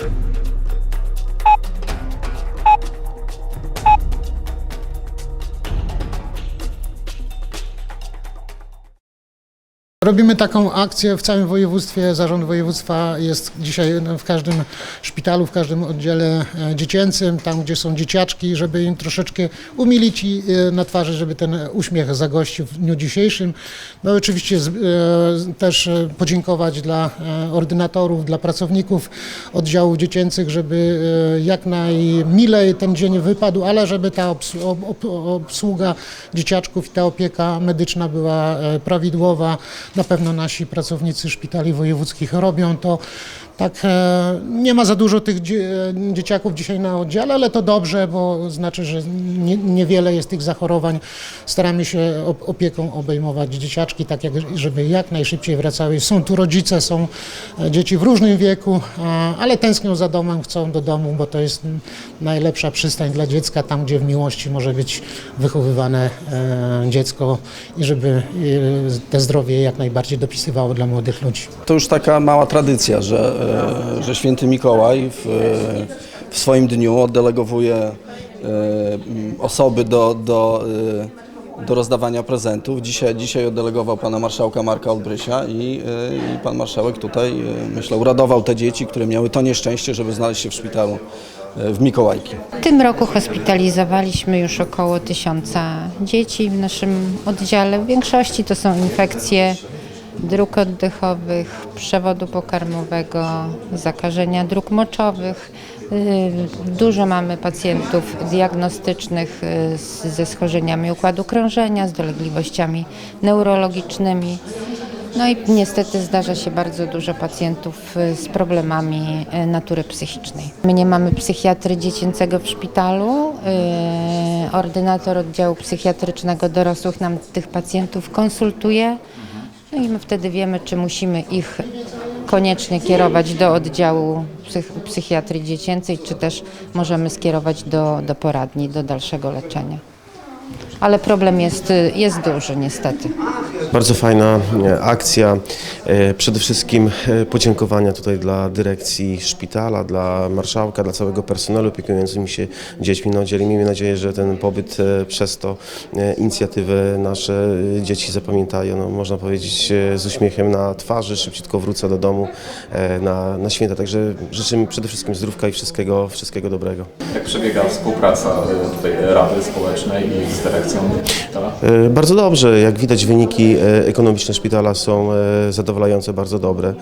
Thank you. Robimy taką akcję w całym województwie. Zarząd województwa jest dzisiaj w każdym szpitalu, w każdym oddziale e, dziecięcym, tam gdzie są dzieciaczki, żeby im troszeczkę umilić i e, na twarzy, żeby ten uśmiech zagościł w dniu dzisiejszym. No oczywiście e, też podziękować dla ordynatorów, dla pracowników oddziałów dziecięcych, żeby jak najmilej ten dzień wypadł, ale żeby ta obs- ob- ob- obsługa dzieciaczków i ta opieka medyczna była prawidłowa. Na pewno nasi pracownicy szpitali wojewódzkich robią to. Tak, e, nie ma za dużo tych dzie- dzieciaków dzisiaj na oddziale, ale to dobrze, bo znaczy, że nie, niewiele jest tych zachorowań. Staramy się op- opieką obejmować dzieciaczki, tak jak, żeby jak najszybciej wracały. Są tu rodzice, są e, dzieci w różnym wieku, a- ale tęsknią za domem, chcą do domu, bo to jest najlepsza przystań dla dziecka, tam gdzie w miłości może być wychowywane e, dziecko i żeby e, te zdrowie jak najbardziej dopisywało dla młodych ludzi. To już taka mała tradycja, że, e, że święty Mikołaj w, w swoim dniu oddelegowuje e, osoby do, do, e, do rozdawania prezentów. Dzisiaj, dzisiaj oddelegował pana marszałka Marka Olbrysia i, e, i pan marszałek tutaj, e, myślę, uradował te dzieci, które miały to nieszczęście, żeby znaleźć się w szpitalu e, w Mikołajki. W tym roku hospitalizowaliśmy już około tysiąca dzieci w naszym oddziale. W większości to są infekcje dróg oddechowych, przewodu pokarmowego, zakażenia dróg moczowych. Yy, Dużo mamy pacjentów diagnostycznych z- ze schorzeniami układu krążenia, z dolegliwościami neurologicznymi. No i niestety zdarza się bardzo dużo pacjentów y, z problemami y, natury psychicznej. My nie mamy psychiatry dziecięcego w szpitalu. y, Ordynator oddziału psychiatrycznego dorosłych nam tych pacjentów konsultuje. No i my wtedy wiemy, czy musimy ich koniecznie kierować do oddziału psych psychiatrii dziecięcej, czy też możemy skierować do, do poradni, do dalszego leczenia. Ale problem jest, y, jest duży niestety. Bardzo fajna e, akcja. E, Przede wszystkim e, podziękowania tutaj dla dyrekcji szpitala, dla marszałka, dla całego personelu opiekującym się dziećmi na oddziale. Miejmy nadzieję, że ten pobyt przez to inicjatywę nasze dzieci zapamiętają. No, można powiedzieć z uśmiechem na twarzy, szybciutko wrócę do domu na, na święta. Także życzymy przede wszystkim zdrówka i wszystkiego, wszystkiego dobrego. Jak przebiega współpraca tutaj Rady Społecznej i z dyrekcją szpitala? E, Bardzo dobrze. Jak widać wyniki e, ekonomiczne szpitala są e, zadowalające, bardzo dobre.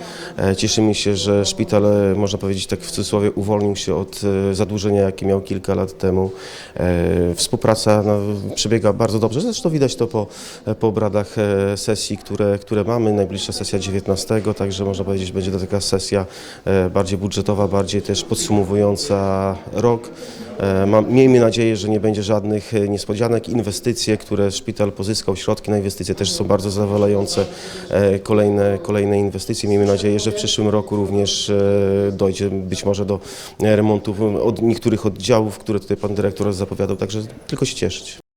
Cieszymy się, że szpital, można powiedzieć tak w cudzysłowie, uwolnił się od zadłużenia, jakie miał kilka lat temu. Współpraca no, przebiega bardzo dobrze. Zresztą widać to po, po obradach sesji, które, które mamy. Najbliższa sesja 19, także można powiedzieć, będzie to taka sesja bardziej budżetowa, bardziej też podsumowująca rok. E, Mam, miejmy nadzieję, że nie będzie żadnych e, niespodzianek. Inwestycje, które szpital pozyskał, środki na inwestycje też są bardzo zadowalające. E, Kolejne, kolejne inwestycje. Miejmy nadzieję, że w przyszłym roku również dojdzie być może do remontów od niektórych oddziałów, które tutaj pan dyrektor zapowiadał. Także tylko się cieszyć.